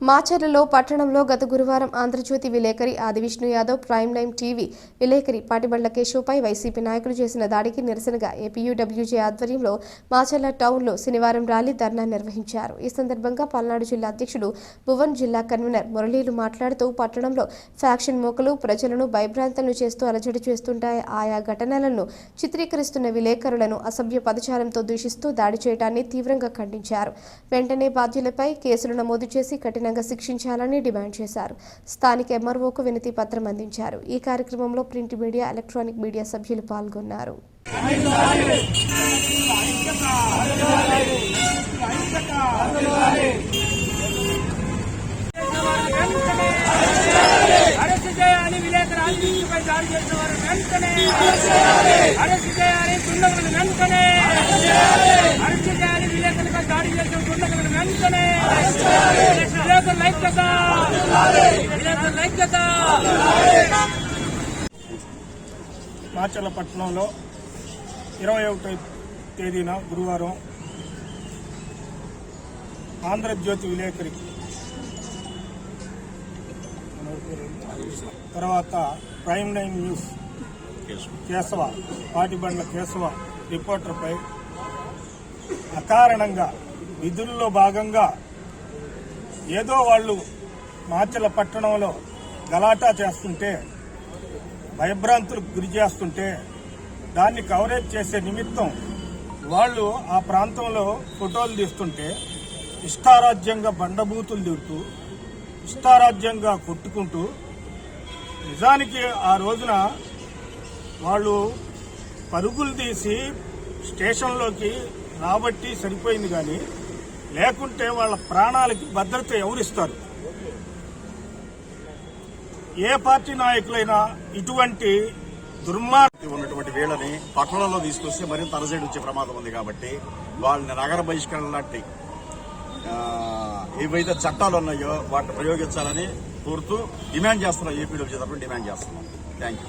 మాచర్లలో పట్టణంలో గత గురువారం ఆంధ్రజ్యోతి విలేకరి Adi Vishnu Yadav prime lime TV విలేకరి పాటిబండ్ల కేశవ్పై వైసీపీ నాయకులు చేసిన దాడికి నిరసనగా ఏపీయూడబ్ల్యూజే ఆధ్వర్యంలో మాచర్ల టౌన్లో శనివారం ర్యాలీ ధర్నా నిర్వహించారు. ఈ సందర్భంగా పల్నాడు జిల్లా అధ్యక్షుడు భువన్ జిల్లా కన్వీనర్ మురళీలు మాట్లాడుతూ పట్టణంలో ఫ్యాక్షన్ మోకలు ప్రజలను భయభ్రాంతులను చేస్తూ అలజడి చేస్తుంటాయి. ఆయా ఘటనలను చిత్రీకరిస్తున్న విలేకరులను అసభ్య పదచారంతో దూషిస్తూ దాడి చేయడాన్ని తీవ్రంగా ఖండించారు. వెంటనే బాధ్యులపై కేసులు నమోదు చేసి కఠిన కఠినంగా శిక్షించాలని డిమాండ్ చేశారు. స్థానిక ఎంఆర్ఓకు వినతి పత్రం అందించారు. ఈ కార్యక్రమంలో ప్రింట్ మీడియా ఎలక్ట్రానిక్ మీడియా సభ్యులు పాల్గొన్నారు. అరెస్ట్ చేయాలి విలేకరు దాడి చేసిన వారు వెంటనే. అరెస్ట్ చేయాలి దుండగులను వెంటనే. అరెస్ట్ చేయాలి విలేకరులపై దాడి చేసిన దుండగులను వెంటనే. విలేకరుల ఇరవై ఒకటో తేదీన గురువారం ఆంధ్రజ్యోతి విలేకరికి తర్వాత prime nine news Keshava Patibandla Keshava రిపోర్టర్పై అకారణంగా విధుల్లో భాగంగా ఏదో వాళ్ళు మాచల పట్టణంలో గలాటా చేస్తుంటే భయభ్రాంతులకు గురి చేస్తుంటే దాన్ని కవరేజ్ చేసే నిమిత్తం వాళ్ళు ఆ ప్రాంతంలో ఫోటోలు తీస్తుంటే ఇష్టారాజ్యంగా బండబూతులు తింటూ ఇష్టారాజ్యంగా కొట్టుకుంటూ నిజానికి ఆ రోజున వాళ్ళు పరుగులు తీసి స్టేషన్లోకి రాబట్టి సరిపోయింది కానీ లేకుంటే వాళ్ళ ప్రాణాలకి భద్రత ఎవరిస్తారు? ఏ పార్టీ నాయకులైనా ఇటువంటి దుర్మార్గ ఉన్నటువంటి వీళ్ళని పట్టణంలో తీసుకొస్తే మరింత అరజైడ్ వచ్చే ప్రమాదం ఉంది కాబట్టి వాళ్ళని నగర బహిష్కరణ లాంటి ఏవైతే చట్టాలు ఉన్నాయో వాటిని ప్రయోగించాలని కోరుతూ డిమాండ్ చేస్తున్నాం. ఏపీలో వచ్చేటప్పుడు డిమాండ్ చేస్తున్నాం. Thank you